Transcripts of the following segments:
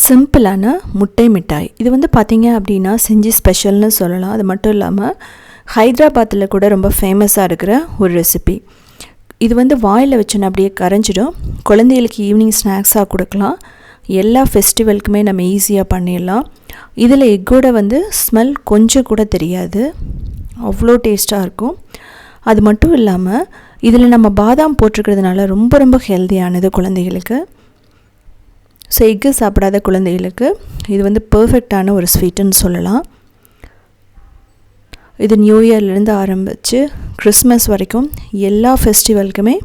சிம்பிளான முட்டை மிட்டாய். இது வந்து பார்த்தீங்க அப்படின்னா செஞ்சு ஸ்பெஷல்னு சொல்லலாம். அது மட்டும் இல்லாமல் ஹைதராபாத்தில் கூட ரொம்ப ஃபேமஸாக இருக்கிற ஒரு ரெசிபி. இது வந்து வாயில் வச்சோன்னா அப்படியே கரைஞ்சிடும். குழந்தைகளுக்கு ஈவினிங் ஸ்நாக்ஸாக கொடுக்கலாம். எல்லா ஃபெஸ்டிவலுக்குமே நம்ம ஈஸியாக பண்ணிடலாம். இதில் எக்கோட வந்து ஸ்மெல் கொஞ்சம் கூட தெரியாது. அவ்வளோ டேஸ்ட்டாக இருக்கும். அது மட்டும் இல்லாமல் இதில் நம்ம பாதாம் போட்டிருக்கிறதுனால ரொம்ப ரொம்ப ஹெல்த்தியானது குழந்தைகளுக்கு. ஸோ எக்கு சாப்பிடாத குழந்தைகளுக்கு இது வந்து பர்ஃபெக்டான ஒரு ஸ்வீட்டுன்னு சொல்லலாம். இது நியூ இயர்லேருந்து ஆரம்பித்து கிறிஸ்மஸ் வரைக்கும் எல்லா ஃபெஸ்டிவலுக்குமே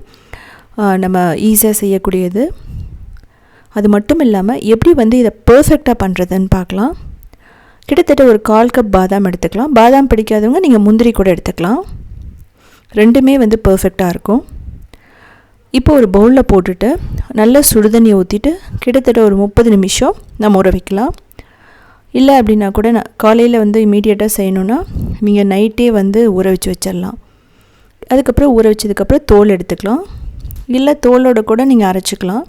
நம்ம ஈஸியாக செய்யக்கூடியது. அது மட்டும் இல்லாமல் எப்படி வந்து இதை பர்ஃபெக்டாக பண்ணுறதுன்னு பார்க்கலாம். கிட்டத்தட்ட ஒரு கால் கப் பாதாம் எடுத்துக்கலாம். பாதாம் பிடிக்காதவங்க நீங்கள் முந்திரி கூட எடுத்துக்கலாம். ரெண்டுமே வந்து பர்ஃபெக்டாக இருக்கும். இப்போ ஒரு பவுலில் போட்டுட்டு நல்ல சுடுதண்ணி ஊற்றிட்டு கிட்டத்தட்ட ஒரு முப்பது நிமிஷம் நம்ம ஊற வைக்கலாம். இல்லை அப்படின்னா கூட நான் காலையில் வந்து இமீடியட்டாக செய்யணுன்னா நீங்கள் நைட்டே வந்து ஊற வச்சு வச்சிடலாம். அதுக்கப்புறம் ஊற வச்சதுக்கப்புறம் தோல் எடுத்துக்கலாம். இல்லை தோலோட கூட நீங்கள் அரைச்சிக்கலாம்.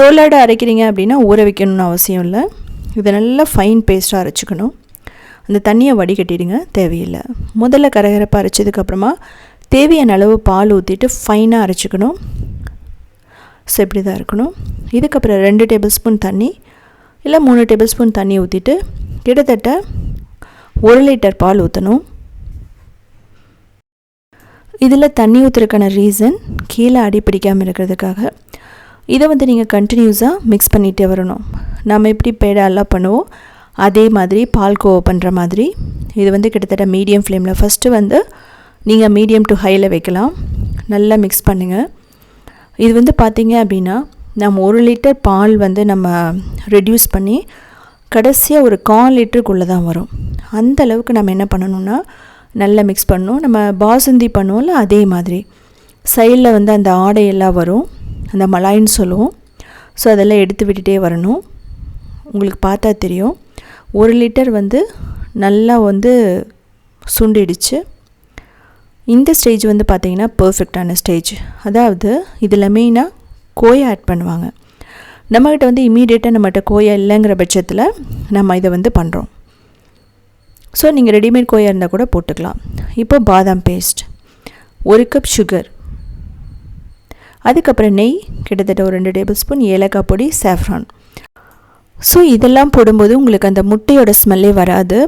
தோலோடு அரைக்கிறீங்க அப்படின்னா ஊற வைக்கணும்னு அவசியம் இல்லை. இதை நல்லா ஃபைன் பேஸ்ட்டாக அரைச்சிக்கணும். அந்த தண்ணியை வடிகட்டிடுங்க தேவையில்லை. முதல்ல கரகரப்பாக அரைச்சதுக்கப்புறமா தேவையான அளவு பால் ஊற்றிட்டு ஃபைனாக அரைச்சிக்கணும். ஸோ இப்படி தான் இருக்கணும். இதுக்கப்புறம் ரெண்டு டேபிள் ஸ்பூன் தண்ணி இல்லை மூணு டேபிள் ஸ்பூன் தண்ணி ஊற்றிட்டு கிட்டத்தட்ட ஒரு லிட்டர் பால் ஊற்றணும் இதில் தண்ணி ஊற்றுறதுக்கான ரீசன் கீழே அடி பிடிக்காமல் இருக்கிறதுக்காக இதை வந்து நீங்கள் கண்டினியூஸாக மிக்ஸ் பண்ணிகிட்டே வரணும். நம்ம எப்படி பேடாலாம் பண்ணுவோம்? அதே மாதிரி பால் கோவா பண்ணுற மாதிரி. இது வந்து கிட்டத்தட்ட மீடியம் ஃப்ளேமில் ஃபஸ்ட்டு வந்து நீங்கள் மீடியம் டு ஹையில் வைக்கலாம். நல்லா மிக்ஸ் பண்ணுங்கள் இது வந்து பார்த்திங்க அப்படின்னா நம்ம ஒரு லிட்டர் பால் வந்து நம்ம ரெடியூஸ் பண்ணி கடைசியாக ஒரு கால் லிட்டருக்குள்ளே தான் வரும். அந்த அளவுக்கு நம்ம என்ன பண்ணணும்னா நல்லா மிக்ஸ் பண்ணணும். நம்ம பாசுந்தி பண்ணுவோம்ல அதே மாதிரி. சைடில் வந்து அந்த ஆடையெல்லாம் வரும். அந்த மலாயின்னு சொல்லுவோம். ஸோ அதெல்லாம் எடுத்து விட்டுட்டே வரணும். உங்களுக்கு பார்த்தா தெரியும். ஒரு லிட்டர் வந்து நல்லா வந்து சுண்டிடுச்சு. இந்த ஸ்டேஜ் வந்து பார்த்திங்கன்னா பர்ஃபெக்டான ஸ்டேஜ் அதாவது இதில் மெயினாக கோயா ஆட் பண்ணுவாங்க. நம்மக்கிட்ட வந்து இமீடியட்டாக நம்மகிட்ட கோயா இல்லைங்கிற பட்சத்தில் நம்ம இதை வந்து பண்ணுறோம் ஸோ நீங்கள் ரெடிமேட் கோயா இருந்தால் கூட போட்டுக்கலாம். இப்போ பாதாம் பேஸ்ட் ஒரு கப் சுகர் அதுக்கப்புறம் நெய் கிட்டத்தட்ட ஒரு ரெண்டு டேபிள் ஸ்பூன் ஏலக்காய் பொடி சேஃப்ரான் ஸோ இதெல்லாம் போடும்போது உங்களுக்கு அந்த முட்டையோட ஸ்மெல்லே வராது.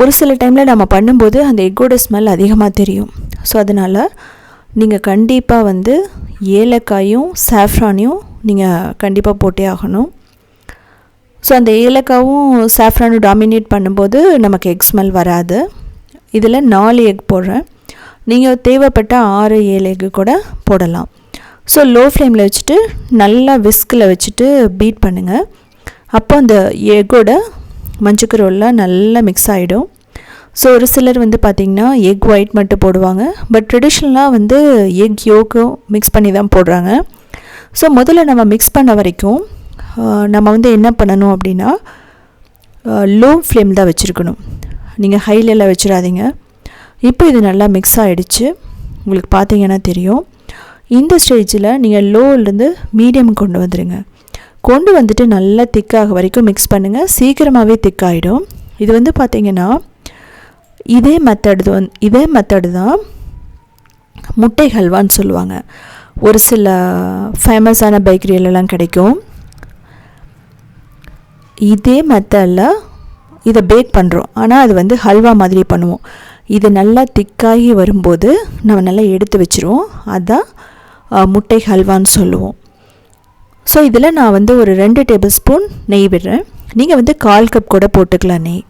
ஒரு சில டைமில் நம்ம பண்ணும்போது அந்த எக்கோட ஸ்மெல் அதிகமாக தெரியும். ஸோ அதனால் நீங்கள் கண்டிப்பாக வந்து ஏலக்காயும் சாஃப்ரானையும் நீங்கள் கண்டிப்பாக போட்டே ஆகணும். ஸோ அந்த ஏலக்காவும் சாஃப்ரானும் டாமினேட் பண்ணும்போது நமக்கு எக் ஸ்மெல் வராது. இதில் நாலு எக் போடுறேன். நீங்கள் தேவைப்பட்ட ஆறு ஏழு எக்கு கூட போடலாம். ஸோ லோ ஃப்ளேமில் வச்சுட்டு நல்லா விஸ்கில் வச்சுட்டு பீட் பண்ணுங்கள் அப்போ அந்த எக்கோட மஞ்சக்கரோல்லாம் நல்லா மிக்ஸ் ஆகிடும் ஸோ ஒரு சிலர் வந்து பார்த்திங்கன்னா எக் ஒயிட் மட்டும் போடுவாங்க. பட் ட்ரெடிஷ்னலாக வந்து எக் யோக்கும் மிக்ஸ் பண்ணி தான் போடுறாங்க. ஸோ முதல்ல நம்ம மிக்ஸ் பண்ண வரைக்கும் நம்ம வந்து என்ன பண்ணணும் அப்படின்னா லோ ஃப்ளேம் தான் வச்சுருக்கணும். நீங்கள் ஹைலெல்லாம் வச்சிடாதீங்க. இப்போ இது நல்லா மிக்ஸ் ஆகிடுச்சு உங்களுக்கு பார்த்தீங்கன்னா தெரியும். இந்த ஸ்டேஜில் நீங்கள் லோவிலேருந்து மீடியம் கொண்டு வந்துடுங்க கொண்டு வந்துட்டு நல்லா திக்காக வரைக்கும் மிக்ஸ் பண்ணுங்கள் சீக்கிரமாகவே திக்காகிடும் இது வந்து பார்த்திங்கன்னா இதே மெத்தடு வந் இதே மெத்தடு தான் முட்டை ஹல்வான்னு சொல்லுவாங்க. ஒரு சில ஃபேமஸான பேக்கரியிலலாம் கிடைக்கும். இதே மெத்தடில் இதை பேக் பண்ணுறோம் ஆனால் அது வந்து ஹல்வா மாதிரி பண்ணுவோம். இது நல்லா திக்காகி வரும்போது நம்ம நல்லா எடுத்து வச்சுருவோம். அதுதான் முட்டை ஹல்வான்னு சொல்லுவோம். ஸோ இதில் நான் வந்து ஒரு ரெண்டு டேபிள் ஸ்பூன் நெய் விடுறேன். நீங்கள் வந்து கால் கப் கூட போட்டுக்கலாம் நெய்.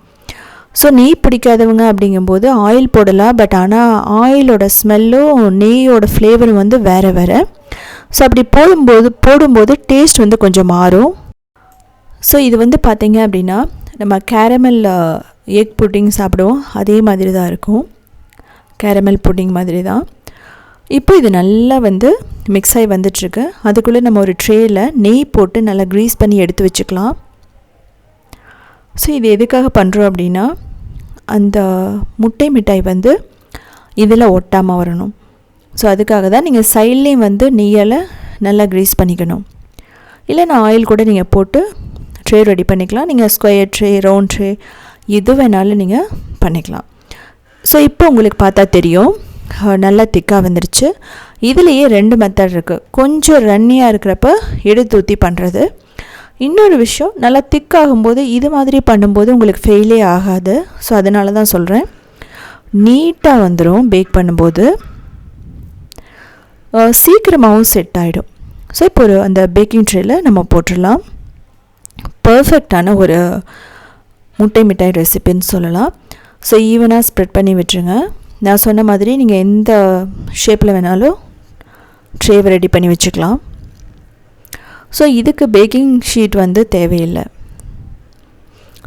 ஸோ நெய் பிடிக்காதவங்க அப்படிங்கும்போது ஆயில் போடலாம். பட் ஆனால் ஆயிலோட ஸ்மெல்லும் நெய்யோட ஃப்ளேவரும் வந்து வேறு வேறு. ஸோ அப்படி போடும்போது போடும்போது டேஸ்ட் வந்து கொஞ்சம் மாறும். ஸோ இது வந்து பார்த்திங்க அப்படின்னா நம்ம கேரமல் எக் புட்டிங் சாப்பிடுவோம். அதே மாதிரி தான் இருக்கும். கேரமல் புட்டிங் மாதிரி தான் இப்போ இது நல்லா வந்து மிக்ஸ் ஆகி வந்துட்டுருக்கு. அதுக்குள்ளே நம்ம ஒரு ட்ரேயில் நெய் போட்டு நல்லா க்ரீஸ் பண்ணி எடுத்து வச்சுக்கலாம். ஸோ இது எதுக்காக பண்ணுறோம் அப்படின்னா அந்த முட்டை மிட்டாய் வந்து இதில் ஒட்டாமல் வரணும். ஸோ அதுக்காக தான் நீங்கள் சைட்லேயும் வந்து நெய்யால் நல்லா க்ரீஸ் பண்ணிக்கணும். இல்லை நான் ஆயில் கூட நீங்கள் போட்டு ட்ரே ரெடி பண்ணிக்கலாம். நீங்கள் ஸ்கொயர் ட்ரே ரவுண்ட் ட்ரே எது வேணாலும் நீங்கள் பண்ணிக்கலாம். ஸோ இப்போ உங்களுக்கு பார்த்தா தெரியும். நல்லா திக்காக வந்துருச்சு. இதுலேயே ரெண்டு மெத்தட் இருக்குது கொஞ்சம் ரன்னியாக இருக்கிறப்ப எடுத்து ஊற்றி பண்ணுறது இன்னொரு விஷயம் நல்லா திக்காகும்போது இது மாதிரி பண்ணும்போது உங்களுக்கு ஃபெயிலே ஆகாது. ஸோ அதனால தான் சொல்கிறேன் நீட்டாக வந்துடும் பேக் பண்ணும்போது. சீக்கிரமாகவும் செட் ஆகிடும் ஸோ இப்போ ஒரு அந்த பேக்கிங் ட்ரேயில் நம்ம போட்டுடலாம். பர்ஃபெக்டான ஒரு முட்டை மிட்டாய் ரெசிபின்னு சொல்லலாம். ஸோ ஈவனாக ஸ்ப்ரெட் பண்ணி விட்டுருங்க. நான் சொன்ன மாதிரி நீங்கள் எந்த ஷேப்பில் வேணாலும் ட்ரேவை ரெடி பண்ணி வச்சுக்கலாம். ஸோ இதுக்கு பேக்கிங் ஷீட் வந்து தேவையில்லை.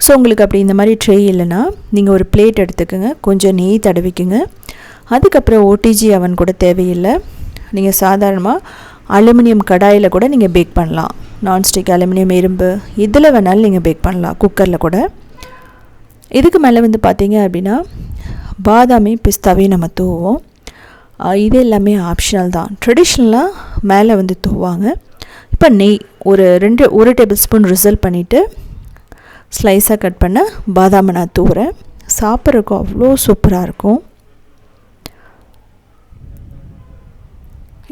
ஸோ உங்களுக்கு அப்படி இந்த மாதிரி ட்ரே இல்லைன்னா நீங்கள் ஒரு பிளேட் எடுத்துக்கோங்க. கொஞ்சம் நெய் தடவிக்குங்க. அதுக்கப்புறம் ஓடிஜி அவன் கூட தேவையில்லை. நீங்கள் சாதாரணமாக அலுமினியம் கடாயில் கூட நீங்கள் பேக் பண்ணலாம். நான்ஸ்டிக் அலுமினியம் இரும்பு இதில் வேணாலும் நீங்கள் பேக் பண்ணலாம். குக்கரில் கூட. இதுக்கு மேலே வந்து பார்த்தீங்க அப்படின்னா பாதாமி பிஸ்தாவையும் நம்ம தூவோம் இது எல்லாமே ஆப்ஷனல் தான். ட்ரெடிஷ்னலாக மேலே வந்து தூவாங்க இப்போ நெய் ஒரு ரெண்டு ஒரு டேபிள் ஸ்பூன் ரிசல்ட் பண்ணிவிட்டு ஸ்லைஸாக கட் பண்ண பாதாமை நான் தூவுறேன். சாப்பிட்றதுக்கும் அவ்வளோ சூப்பராக இருக்கும்.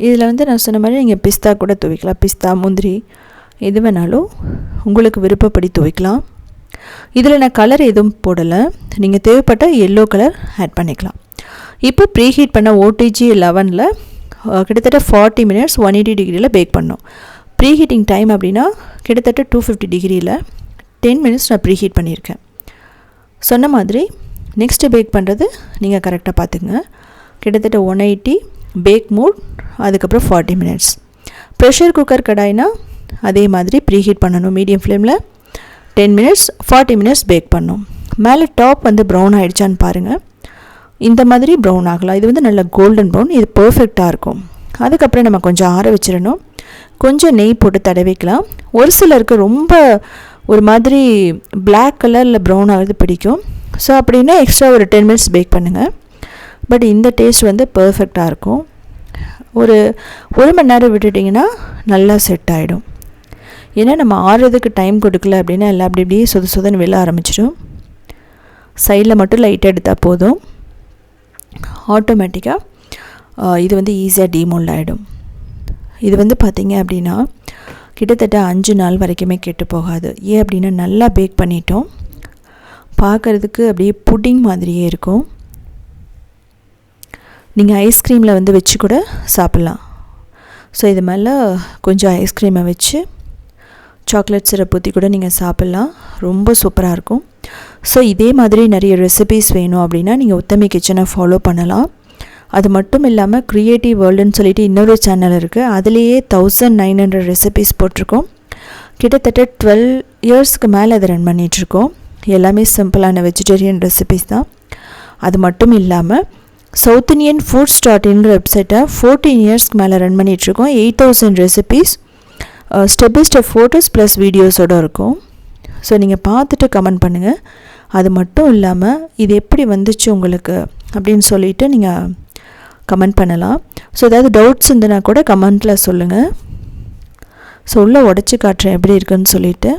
இதில் வந்து நான் சொன்ன மாதிரி நீங்கள் பிஸ்தா கூட துவைக்கலாம். பிஸ்தா முந்திரி எது வேணாலும் உங்களுக்கு விருப்பப்படி துவைக்கலாம். இதில் நான் கலர் எதுவும் போடலை. நீங்கள் தேவைப்பட்ட எல்லோ கலர் ஆட் பண்ணிக்கலாம். இப்போ ப்ரீ ஹீட் பண்ண ஓடிஜி லெவனில் கிட்டத்தட்ட ஃபார்ட்டி மினிட்ஸ் ஒன் எயிட்டி டிகிரியில் பேக் பண்ணோம். ப்ரீ ஹீட்டிங் டைம் அப்படின்னா கிட்டத்தட்ட டூ ஃபிஃப்டி டிகிரியில் டென் மினிட்ஸ் நான் ப்ரீ ஹீட் பண்ணியிருக்கேன். சொன்ன மாதிரி நெக்ஸ்ட்டு பேக் பண்ணுறது நீங்கள் கரெக்டாக பார்த்துங்க கிட்டத்தட்ட ஒன் எயிட்டி பேக் மூட் அதுக்கப்புறம் ஃபார்ட்டி மினிட்ஸ் ப்ரெஷர் குக்கர் கடாய்னா அதே மாதிரி ப்ரீ ஹீட் பண்ணணும். மீடியம் ஃப்ளேமில் ten minutes forty minutes bake பண்ணும். மேலே டாப் வந்து ப்ரௌன் ஆகிடுச்சான்னு பாருங்கள் இந்த மாதிரி ப்ரௌன் ஆகலாம். இது வந்து நல்ல கோல்டன் ப்ரௌன் இது பர்ஃபெக்டாக இருக்கும். அதுக்கப்புறம் நம்ம கொஞ்சம் ஆற வச்சிடணும். கொஞ்சம் நெய் போட்டு தடவிக்கலாம். ஒரு சிலருக்கு ரொம்ப ஒரு மாதிரி பிளாக் கலரில் ப்ரௌன் ஆகிறது பிடிக்கும். ஸோ அப்படின்னா எக்ஸ்ட்ரா ஒரு டென் மினிட்ஸ் பேக் பண்ணுங்கள் பட் இந்த டேஸ்ட் வந்து பர்ஃபெக்டாக இருக்கும். ஒரு ஒரு மணி நேரம் விட்டுட்டிங்கன்னா நல்லா செட் ஆகிடும் ஏன்னா நம்ம ஆடுறதுக்கு டைம் கொடுக்கல அப்படின்னா எல்லாம் அப்படி இப்படியே சொத சொதன்னு வெளில ஆரம்பிச்சிடும். சைடில் மட்டும் லைட்டாக எடுத்தால் போதும். ஆட்டோமேட்டிக்காக இது வந்து ஈஸியாக டிமோல்ட் ஆகிடும் இது வந்து பார்த்திங்க அப்படின்னா கிட்டத்தட்ட அஞ்சு நாள் வரைக்குமே கெட்டு போகாது. ஏன் அப்படின்னா நல்லா பேக் பண்ணிட்டோம். பார்க்குறதுக்கு அப்படியே புட்டிங் மாதிரியே இருக்கும். நீங்கள் ஐஸ்கிரீமில் வந்து வச்சு கூட சாப்பிட்லாம். ஸோ இது மேலே கொஞ்சம் ஐஸ்கிரீமை வச்சு சாக்லேட் சிரப் ஊற்றி கூட நீங்கள் சாப்பிட்லாம். ரொம்ப சூப்பராக இருக்கும். ஸோ இதே மாதிரி நிறைய ரெசிபீஸ் வேணும் அப்படின்னா நீங்கள் உத்தமி கிச்சனை ஃபாலோ பண்ணலாம். அது மட்டும் இல்லாமல் க்ரியேட்டிவ் வேர்ல்டுன்னு சொல்லிட்டு இன்னொரு சேனல் இருக்குது அதுலேயே தௌசண்ட் நைன் ஹண்ட்ரட் ரெசிபீஸ் போட்டிருக்கோம். கிட்டத்தட்ட டுவெல் இயர்ஸ்க்கு மேலே அதை ரன் பண்ணிகிட்ருக்கோம் எல்லாமே சிம்பிளான வெஜிடேரியன் ரெசிபீஸ் தான். அது மட்டும் இல்லாமல் சவுத் இண்டியன் ஃபுட் ஸ்டார்டிங்கிற வெப்சைட்டை ஃபோர்டீன் இயர்ஸ்க்கு மேலே ரன் பண்ணிகிட்ருக்கோம் eight thousand recipes step by step photos plus வீடியோஸோடு இருக்கும். ஸோ நீங்கள் பார்த்துட்டு கமெண்ட் பண்ணுங்கள் அது மட்டும் இல்லாமல் இது எப்படி வந்துச்சு உங்களுக்கு அப்படின்னு சொல்லிவிட்டு நீங்கள் கமெண்ட் பண்ணலாம். ஸோ ஏதாவது டவுட்ஸ் இருந்தனா கூட கமெண்ட்டில் சொல்லுங்கள் ஸோ உள்ளே உடச்சி காட்டுறேன் எப்படி இருக்குன்னு சொல்லிவிட்டு